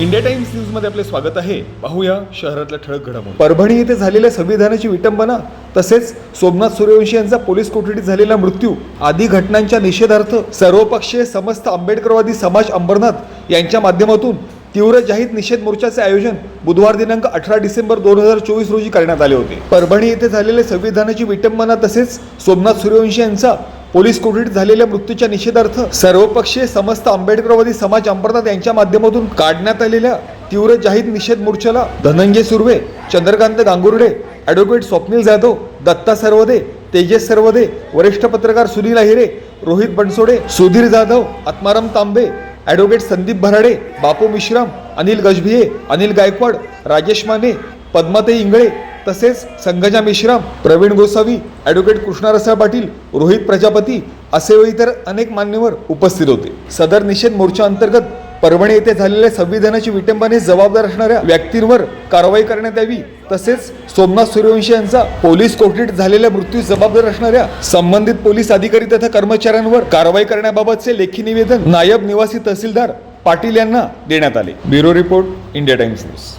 India times न्यूजमध्ये आपले स्वागत आहे. पाहूया शहरातल्या ठळक घडामोडी. परभणी येथे झालेल्या संविधानाची विटंबना तसेच सोमनाथ सूर्यवंशी यांचा पोलीस कोठडीत झालेला मृत्यू आदी घटनांच्या निषेधार्थ सर्वपक्षीय समस्त आंबेडकरवादी समाज अंबरनाथ यांच्या माध्यमातून तीव्र जाहीर निषेध मोर्चाचे आयोजन बुधवार दिनांक अठरा डिसेंबर दोन हजार चोवीस रोजी करण्यात आले होते. परभणी येथे झालेले संविधानाची विटंबना तसेच सोमनाथ सूर्यवंशी यांचा पोलीस कोठडीत झालेल्या मृत्यूच्या निषेधार्थ सर्वपक्षीय समस्त आंबेडकरवादी समाज अंबरनाथ यांच्या माध्यमातून काढण्यात आलेल्या तीव्र जाहीर निषेध मोर्चाला धनंजय सुर्वे चंद्रकांत गांगुर्डे ॲडव्होकेट स्वप्नील जाधव दत्ता सर्वदे तेजस सर्वदे वरिष्ठ पत्रकार सुनील अहिरे रोहित बनसोडे सुधीर जाधव आत्माराम तांबे ॲडव्होकेट संदीप भराडे बापू मिश्राम अनिल गजभिये अनिल गायकवाड राजेश माने पद्माताई इंगळे तसेच संगजा मिश्राम प्रवीण गोसावी ॲडव्होकेट कृष्णारसाळ पाटील रोहित प्रजापती असे व इतर अनेक मान्यवर उपस्थित होते. सदर निषेध मोर्चा अंतर्गत परभणी येथे झालेल्या संविधानाची विटंबने जबाबदार असणाऱ्या व्यक्तींवर कारवाई करण्यात यावी तसेच सोमनाथ सूर्यवंशी यांचा पोलीस कोठडीत झालेल्या मृत्यू जबाबदार असणाऱ्या संबंधित पोलीस अधिकारी तथा कर्मचाऱ्यांवर कारवाई करण्याबाबतचे लेखी निवेदन नायब निवासी तहसीलदार पाटील यांना देण्यात आले. Bureau report India Times news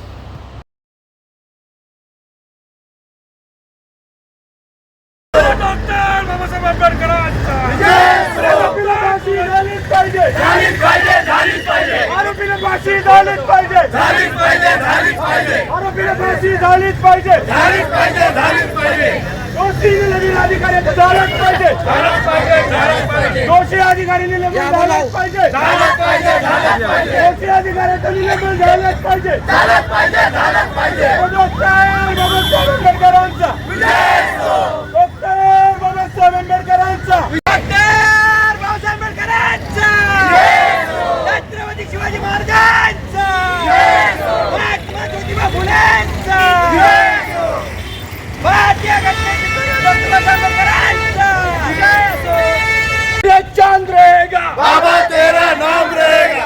doctor Babasaheb आंबेडकरांचा आरोपीला फाशी झालीच पाहिजे आरोपीला फाशी झालीच पाहिजे. आरोपीला फाशी झालीच पाहिजे. दोषी नवीन अधिकाऱ्याचं झालंच पाहिजे. दोषी अधिकारी निलंबन झालंच पाहिजे. दोषी अधिकाऱ्याचं निलंबन झालंच पाहिजे आंबेडकरांचा डॉक्टर बाबासाहेब आंबेडकरांचा डॉक्टर बाबासाहेब आंबेडकरांचा छत्रपती शिवाजी महाराजांचा महात्मा ज्योतिबा फुलेंचा भारतीय घटनेचे डॉक्टर बाबासाहेब आंबेडकरांचा ये चांद रहेगा बाबा तेरा नाम रहेगा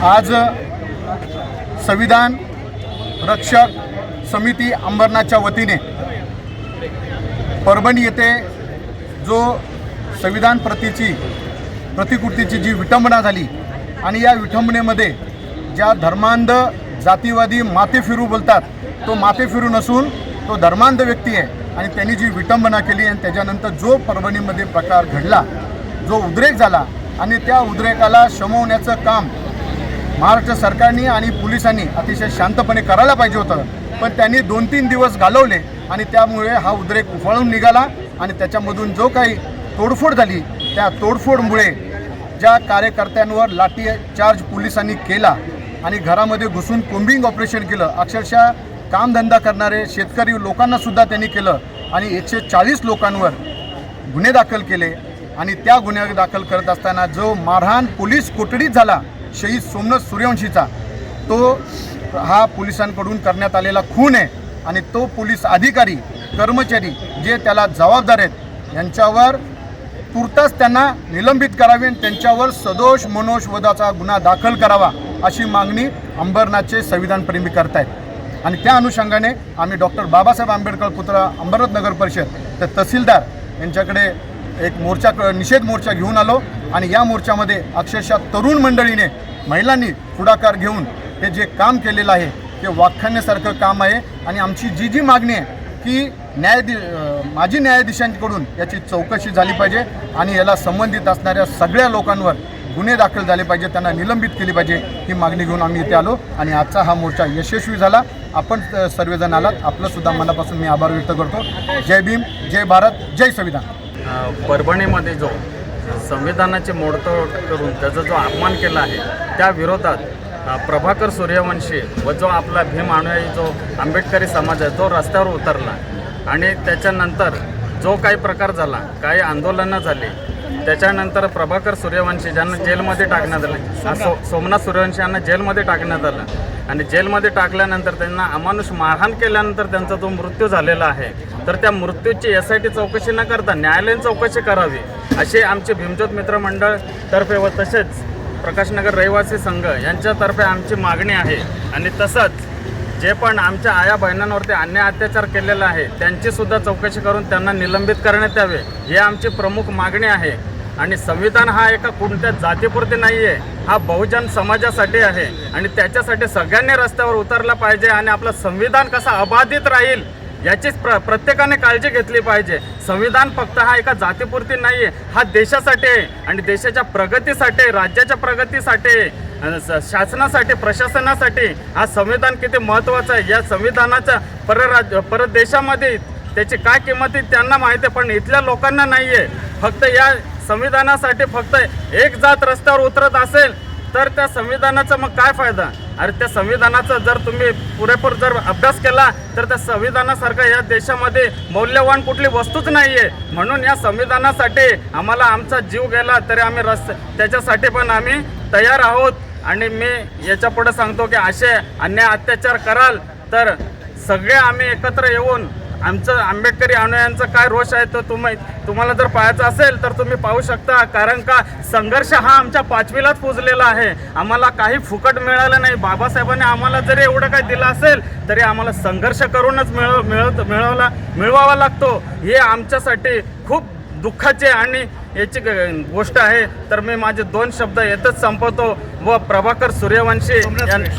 आज संविधान रक्षक समिती अंबरनाथच्या वतीने परभणी येथे जो संविधान प्रतीची प्रतिकृतीची जी विटंबना झाली आणि या विटंबनेमध्ये ज्या धर्मांध जातीवादी माते फिरू बोलतात तो माते फिरू नसून तो धर्मांध व्यक्ती आहे आणि त्यांनी जी विटंबना केली आणि त्याच्यानंतर जो परभणीमध्ये प्रकार घडला जो उद्रेक झाला आणि त्या उद्रेकाला शमवण्याचं काम महाराष्ट्र सरकारने आणि पोलिसांनी अतिशय शांतपणे करायला पाहिजे होतं. पण त्यांनी दोन तीन दिवस घालवले आणि त्यामुळे हा उद्रेक उफाळून निघाला आणि त्याच्यामधून जो काही तोडफोड झाली त्या तोडफोडमुळे ज्या कार्यकर्त्यांवर लाठी चार्ज पोलिसांनी केला आणि घरामध्ये घुसून कोम्बिंग ऑपरेशन केलं अक्षरशः कामधंदा करणारे शेतकरी लोकांनासुद्धा त्यांनी केलं आणि एकशे चाळीस लोकांवर गुन्हे दाखल केले आणि त्या गुन्हे दाखल करत असताना जो मारहाण पोलीस कोठडीत झाला शहीद सोमनाथ सूर्यवंशीचा. तो हा पोलिसांकडून करण्यात आलेला खून आहे आणि तो पोलीस अधिकारी कर्मचारी जे त्याला जबाबदार आहेत यांच्यावर तुर्तास त्यांना निलंबित करावे आणि त्यांच्यावर सदोष मनोषवधाचा गुन्हा दाखल करावा अशी मागणी अंबरनाथचे संविधानप्रेमी आहेत आणि त्या अनुषंगाने आम्ही डॉक्टर बाबासाहेब आंबेडकर पुतळा अंबरनाथ नगर परिषद तर तहसीलदार यांच्याकडे एक मोर्चा क- निषेध मोर्चा घेऊन आलो आणि या मोर्चामध्ये अक्षरशः तरुण मंडळीने महिलांनी पुढाकार घेऊन हे जे काम केलेलं आहे ते वाखाण्यासारखं काम आहे. आणि आमची जी जी मागणी आहे की न्यायाधी माजी न्यायाधीशांकडून याची चौकशी झाली पाहिजे आणि याला संबंधित असणाऱ्या सगळ्या लोकांवर गुन्हे दाखल झाले पाहिजे त्यांना निलंबित केली पाहिजे ही मागणी घेऊन आम्ही इथे आलो. आणि आजचा हा मोर्चा यशस्वी झाला. आपण सर्वजण आलात. आपलंसुद्धा मनापासून मी आभार व्यक्त करतो. जय भीम जय भारत जय संविधान. परभणीमध्ये जो संविधानाचे मोडतोड करून त्याचा जो अपमान केला आहे त्या विरोधात प्रभाकर सूर्यवंशी व जो आपला भीम अनुयायी जो आंबेडकरी समाज आहे तो रस्त्यावर उतरला. आणि त्याच्यानंतर जो काही प्रकार झाला काही आंदोलनं झाली त्याच्यानंतर प्रभाकर सूर्यवंशी ज्यांना जेलमध्ये टाकण्यात आलं सो सोमनाथ सूर्यवंशी यांना जेलमध्ये टाकण्यात आलं आणि जेलमध्ये टाकल्यानंतर त्यांना अमानुष मारहाण केल्यानंतर त्यांचा जो मृत्यू झालेला आहे तर त्या मृत्यूची एस आय टी चौकशी न करता न्यायालयीन चौकशी करावी अशी आमची भीमज्योत मित्र मंडळ तर्फे व तसेच प्रकाशनगर रहिवासी संघ यांच्यातर्फे आमची मागणी आहे. आणि तसंच जे पण आमच्या आया बहिणांवरती अन्याय अत्याचार केलेला आहे त्यांची सुद्धा चौकशी करून त्यांना निलंबित करण्यात यावे ही आमची प्रमुख मागणी आहे. आणि संविधान हा एका कोणत्या जातीपुरते नाही आहे हा बहुजन समाजासाठी आहे. आणि त्याच्यासाठी सगळ्यांनी रस्त्यावर उतरला पाहिजे आणि आपलं संविधान कसं अबाधित राहील याचीच प्र प्रत्येकाने काळजी घेतली पाहिजे. संविधान फक्त हा एका जातीपुरती नाही आहे हा देशासाठी आहे. आणि देशाच्या प्रगतीसाठी आहे, राज्याच्या प्रगतीसाठी आहे, शासनासाठी प्रशासनासाठी हा संविधान किती महत्त्वाचं आहे. या संविधानाच्या परराज परदेशामध्ये त्याची काय किंमत आहे त्यांना माहिती आहे पण इथल्या लोकांना नाही आहे फक्त या संविधानासाठी फक्त एक जात रस्त्यावर उतरत असेल तर त्या संविधानाचा मग काय फायदा? अरे त्या संविधानाचा जर तुम्ही पुरेपूर जर अभ्यास केला तर त्या संविधानासारखं या देशामध्ये मौल्यवान कुठली वस्तूच नाही आहे म्हणून या संविधानासाठी आम्हाला आमचा जीव गेला तरी आम्ही रस् त्याच्यासाठी पण आम्ही तयार आहोत. आणि मी याच्यापुढे सांगतो की असे अन्याय अत्याचार कराल तर सगळे आम्ही एकत्र येऊन आमचं आंबेडकरी अनुयायांचा काय रोष आहे तो तुम्ही तुम्हाला जर पाहायचा असेल तर तुम्ही पाहू शकता. कारण का संघर्ष हा आमच्या पाचवीलाच पुजलेला आहे. आम्हाला काही फुकट मिळालं नाही. बाबासाहेबांनी आम्हाला जरी एवढं काही दिलं असेल तरी आम्हाला संघर्ष करूनच मिळव मिळवत मिळवला मिळवावा लागतो. हे आमच्यासाठी खूप दुःखाचे आणि याची गोष्ट आहे. तर मी माझे दोन शब्द येतच संपवतो. व प्रभाकर सूर्यवंशी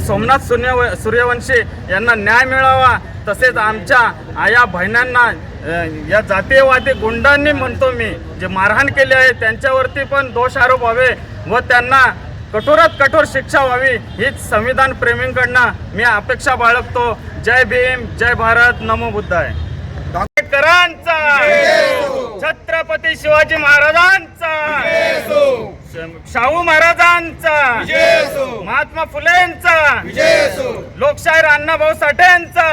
सोमनाथ सूर्य सूर्यवंशी. यांना न्याय मिळावा. तसेच आमच्या आया बहिणांना या जातीयवादी गुंडांनी म्हणतो मी जे मारहाण केली आहे त्यांच्यावरती पण दोष आरोप व्हावे व त्यांना कठोरात कठोर शिक्षा व्हावी हीच संविधान प्रेमींकडनं मी अपेक्षा बाळगतो. जय भीम जय भारत नमो बुद्धाय. आंबेडकरांचा छत्रपती शिवाजी महाराजांचा. शाहू महाराजांचा. महात्मा फुलेंचा. लोकशाहीर अण्णाभाऊ साठेंचा.